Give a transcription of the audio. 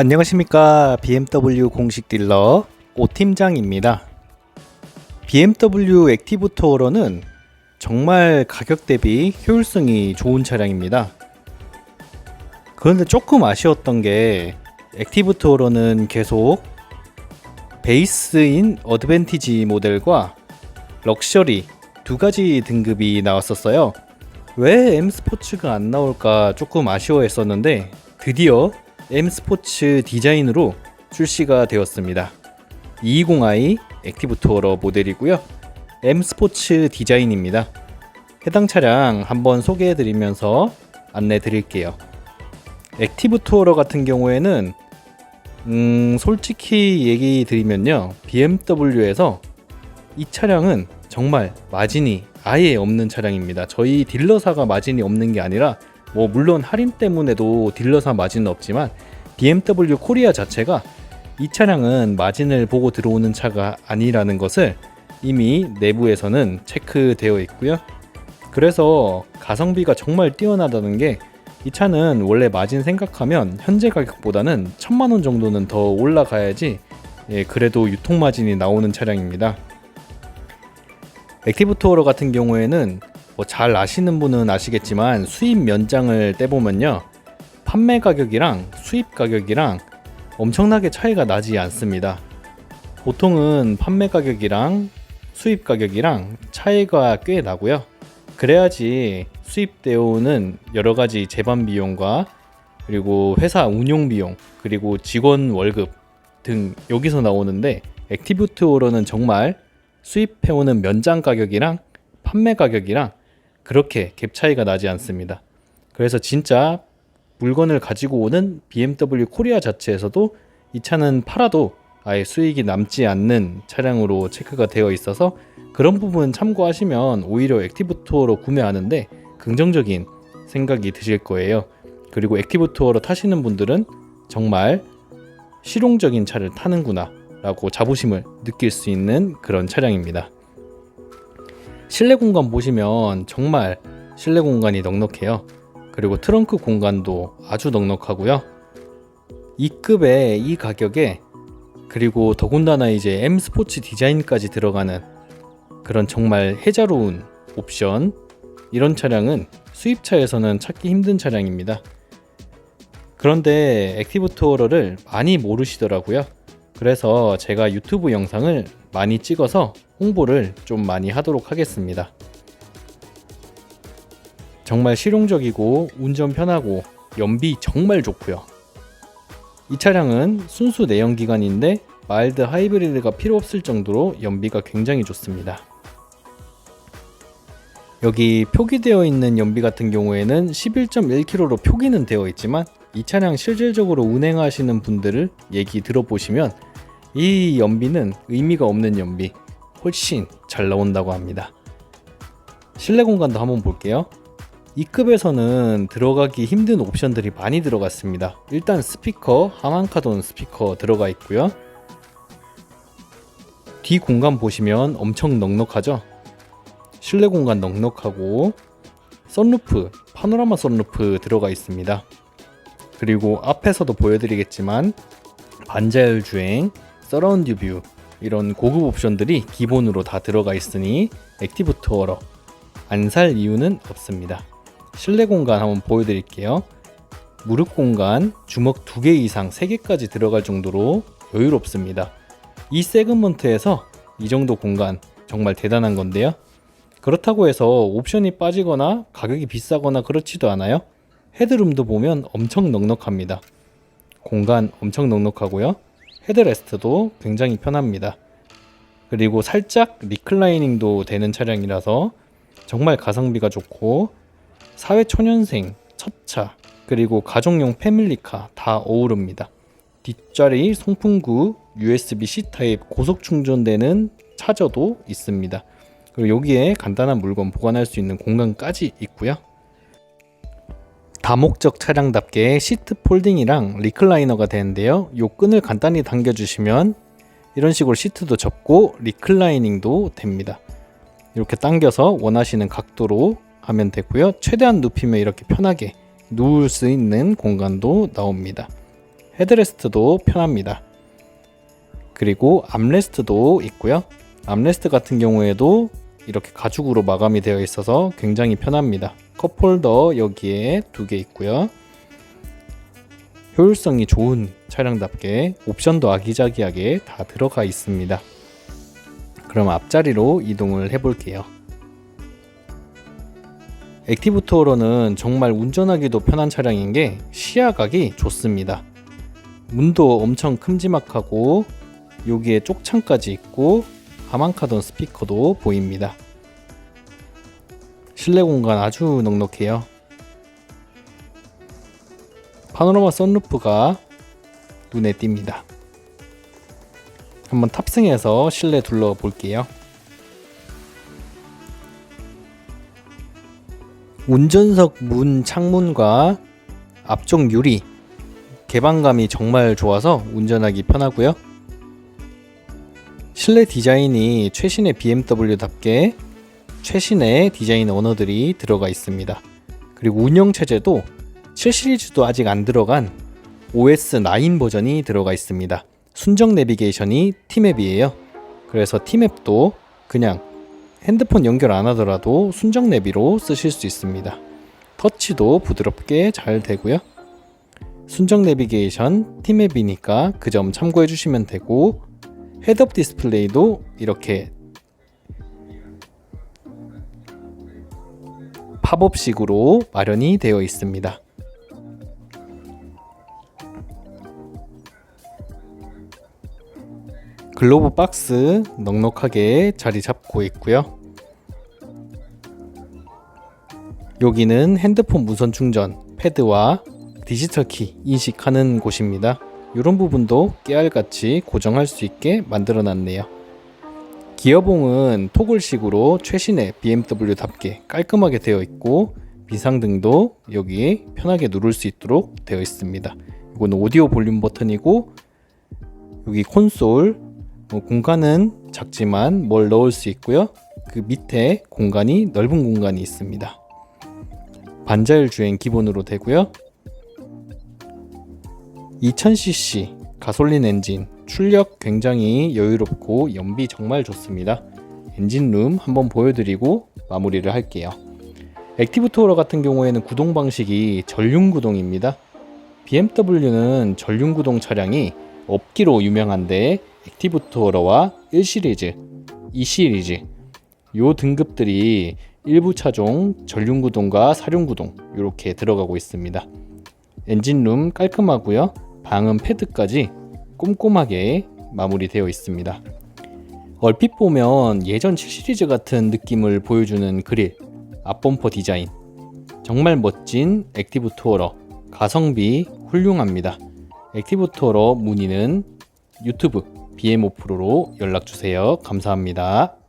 안녕하십니까 BMW 공식 딜러 오팀장입니다. BMW 액티브 투어러는 정말 가격 대비 효율성이 좋은 차량입니다. 그런데 조금 아쉬웠던 게 액티브 투어러는 계속 베이스인 어드밴티지 모델과 럭셔리 두 가지 등급이 나왔었어요. 왜 M 스포츠가 안 나올까 조금 아쉬워했었는데 드디어 M 스포츠 디자인으로 출시가 되었습니다. 220i 액티브 투어러 모델이고요. M 스포츠 디자인입니다. 해당 차량 한번 소개해 드리면서 안내 드릴게요. 액티브 투어러 같은 경우에는 음, 솔직히 얘기 드리면요. BMW에서 이 차량은 정말 마진이 아예 없는 차량입니다. 저희 딜러사가 마진이 없는 게 아니라 뭐 물론 할인 때문에도 딜러사 마진은 없지만 BMW 코리아 자체가 이 차량은 마진을 보고 들어오는 차가 아니라는 것을 이미 내부에서는 체크되어 있고요. 그래서 가성비가 정말 뛰어나다는 게 이 차는 원래 마진 생각하면 현재 가격보다는 천만 원 정도는 더 올라가야지 예, 그래도 유통 마진이 나오는 차량입니다. 액티브 투어러 같은 경우에는 뭐 잘 아시는 분은 아시겠지만 수입 면장을 떼보면요 판매 가격이랑 수입 가격이랑 엄청나게 차이가 나지 않습니다. 보통은 판매 가격이랑 수입 가격이랑 차이가 꽤 나고요. 그래야지 수입되어 오는 여러 가지 제반 비용과 그리고 회사 운용 비용 그리고 직원 월급 등 여기서 나오는데 액티브 투어로는 정말 수입해오는 면장 가격이랑 판매 가격이랑 그렇게 갭 차이가 나지 않습니다. 그래서 진짜 물건을 가지고 오는 BMW 코리아 자체에서도 이 차는 팔아도 아예 수익이 남지 않는 차량으로 체크가 되어 있어서 그런 부분 참고하시면 오히려 액티브 투어로 구매하는데 긍정적인 생각이 드실 거예요. 그리고 액티브 투어로 타시는 분들은 정말 실용적인 차를 타는구나 라고 자부심을 느낄 수 있는 그런 차량입니다. 실내 공간 보시면 정말 실내 공간이 넉넉해요. 그리고 트렁크 공간도 아주 넉넉하고요. 이 급에 이 가격에 그리고 더군다나 이제 M 스포츠 디자인까지 들어가는 그런 정말 해자로운 옵션 이런 차량은 수입차에서는 찾기 힘든 차량입니다. 그런데 액티브 투어러를 많이 모르시더라고요. 그래서 제가 유튜브 영상을 많이 찍어서 홍보를 좀 많이 하도록 하겠습니다. 정말 실용적이고 운전 편하고 연비 정말 좋고요. 이 차량은 순수 내연기관인데 마일드 하이브리드가 필요 없을 정도로 연비가 굉장히 좋습니다. 여기 표기되어 있는 연비 같은 경우에는 11.1km로 표기는 되어 있지만 이 차량 실질적으로 운행하시는 분들을 얘기 들어보시면 이 연비는 의미가 없는 연비 훨씬 잘 나온다고 합니다. 실내 공간도 한번 볼게요. 이 급에서는 들어가기 힘든 옵션들이 많이 들어갔습니다. 일단 스피커, 하만카돈 스피커 들어가 있고요. 뒤 공간 보시면 엄청 넉넉하죠? 실내 공간 넉넉하고 썬루프, 파노라마 썬루프 들어가 있습니다. 그리고 앞에서도 보여드리겠지만 반자율 주행, 서라운드 뷰 이런 고급 옵션들이 기본으로 다 들어가 있으니 액티브 투어러 안 살 이유는 없습니다. 실내 공간 한번 보여드릴게요. 무릎 공간 주먹 2개 이상 3개까지 들어갈 정도로 여유롭습니다. 이 세그먼트에서 이 정도 공간 정말 대단한 건데요. 그렇다고 해서 옵션이 빠지거나 가격이 비싸거나 그렇지도 않아요. 헤드룸도 보면 엄청 넉넉합니다. 공간 엄청 넉넉하고요. 헤드레스트도 굉장히 편합니다. 그리고 살짝 리클라이닝도 되는 차량이라서 정말 가성비가 좋고 사회 초년생, 첫차, 그리고 가족용 패밀리카 다 어우릅니다. 뒷자리 송풍구 USB-C 타입 고속 충전되는 차저도 있습니다. 그리고 여기에 간단한 물건 보관할 수 있는 공간까지 있고요. 다목적 차량답게 시트 폴딩이랑 리클라이너가 되는데요. 요 끈을 간단히 당겨주시면 이런 식으로 시트도 접고 리클라이닝도 됩니다. 이렇게 당겨서 원하시는 각도로 하면 되고요. 최대한 눕히면 이렇게 편하게 누울 수 있는 공간도 나옵니다. 헤드레스트도 편합니다. 그리고 암레스트도 있고요. 암레스트 같은 경우에도 이렇게 가죽으로 마감이 되어 있어서 굉장히 편합니다. 컵홀더 여기에 두 개 있고요. 효율성이 좋은 차량답게 옵션도 아기자기하게 다 들어가 있습니다. 그럼 앞자리로 이동을 해볼게요. 액티브 투어로는 정말 운전하기도 편한 차량인 게 시야각이 좋습니다. 문도 엄청 큼지막하고 여기에 쪽창까지 있고 하만카돈 스피커도 보입니다. 실내 공간 아주 넉넉해요. 파노라마 선루프가 눈에 띕니다. 한번 탑승해서 실내 둘러볼게요. 운전석 문 창문과 앞쪽 유리 개방감이 정말 좋아서 운전하기 편하고요. 실내 디자인이 최신의 BMW답게 최신의 디자인 언어들이 들어가 있습니다. 그리고 운영 체제도 7 시리즈도 아직 안 들어간 OS9 버전이 들어가 있습니다. 순정 내비게이션이 T맵이에요. 그래서 T맵도 그냥 핸드폰 연결 안 하더라도 순정 내비로 쓰실 수 있습니다. 터치도 부드럽게 잘 되고요. 순정 내비게이션 T맵이니까 그 점 참고해 주시면 되고 헤드업 디스플레이도 이렇게 팝업식으로 마련이 되어 있습니다. 글로브 박스 넉넉하게 자리 잡고 있고요. 여기는 핸드폰 무선 충전, 패드와 디지털 키 인식하는 곳입니다. 이런 부분도 깨알같이 고정할 수 있게 만들어 놨네요. 기어봉은 토글식으로 최신의 BMW답게 깔끔하게 되어 있고 비상등도 여기 편하게 누를 수 있도록 되어 있습니다. 이건 오디오 볼륨 버튼이고 여기 콘솔 뭐 공간은 작지만 뭘 넣을 수 있고요. 그 밑에 공간이 넓은 공간이 있습니다. 반자율 주행 기본으로 되고요. 2000cc 가솔린 엔진 출력 굉장히 여유롭고 연비 정말 좋습니다. 엔진룸 한번 보여드리고 마무리를 할게요. 액티브 투어러 같은 경우에는 구동 방식이 전륜 구동입니다. BMW는 전륜 구동 차량이 없기로 유명한데 액티브 투어러와 1시리즈, 2시리즈 요 등급들이 일부 차종 전륜 구동과 사륜 구동 이렇게 들어가고 있습니다. 엔진룸 깔끔하고요. 방음 패드까지 꼼꼼하게 마무리되어 있습니다. 얼핏 보면 예전 7시리즈 같은 느낌을 보여주는 그릴, 앞범퍼 디자인 정말 멋진 액티브 투어러 가성비 훌륭합니다. 액티브 투어러 문의는 유튜브 BMO 프로로 연락 주세요. 감사합니다.